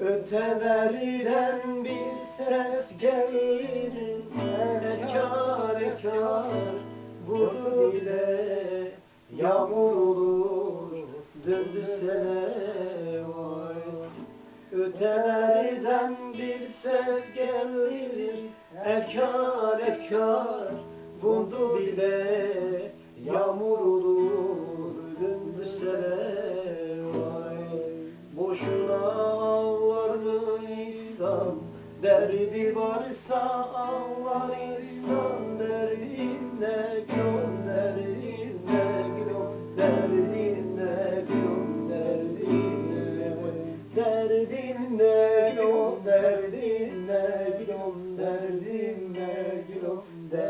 Ötelerden bir ses gelir Efkar efkar vurdu dile Yağmur olur döndü sele vay. Ötelerden bir ses gelir Efkar efkar Boşuna ağlar mı insan Derdi varsa ağlar insan Derdin ne gül derdin ne gül Derdin ne gül derdin ne Derdin ne gül derdin ne gül Derdin ne gül derdin